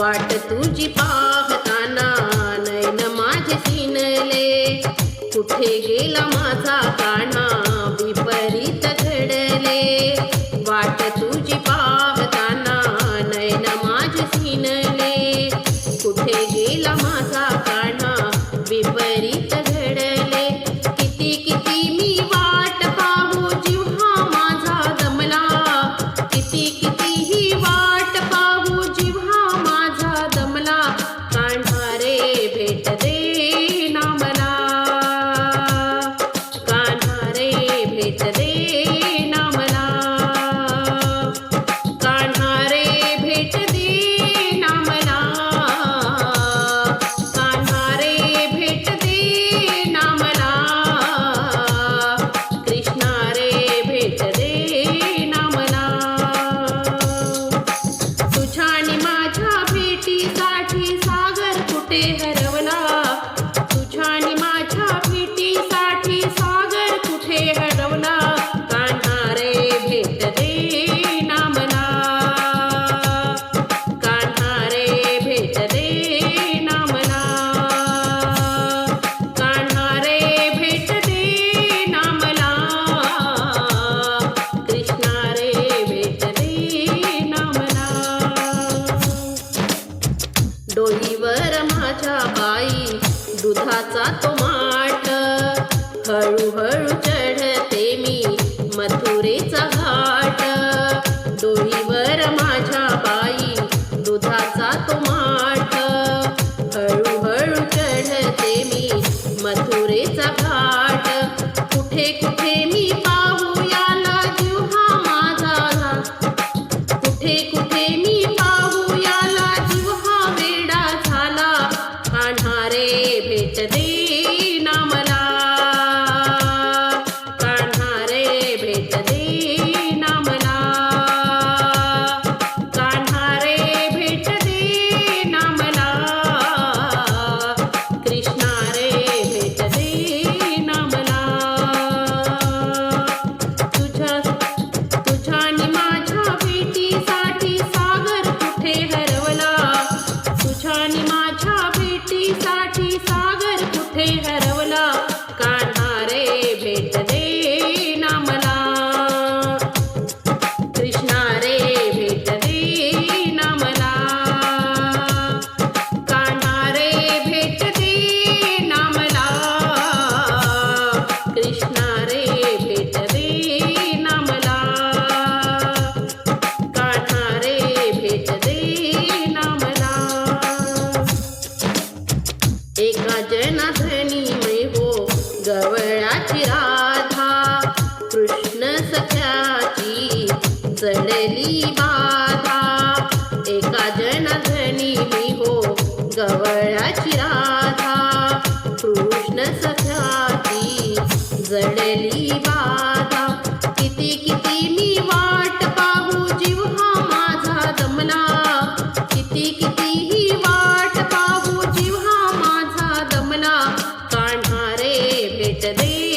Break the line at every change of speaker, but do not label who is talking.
वाट तुझी पाहताना नयन माझे सिनले. कुठे गेला माझा काना we तुळशीचा घाट. डोळीवर माझ्या बाई दुधाचा तो माठ. हळूहळू चढते मी मथुरेचा घाट. कुठे कुठे आणि माझ्या भेटीसाठी सागर कुठे हरवला? मनाची चढली बाधा. एका जनाधनी मी हो गवळाची राधा. कृष्ण सख्याची जडली बाधा. किती किती मी वाट पाहू जीव हा माझा दमला. किती किती ही वाट पाहू जीव हा माझा दमला. काढणारे भेटले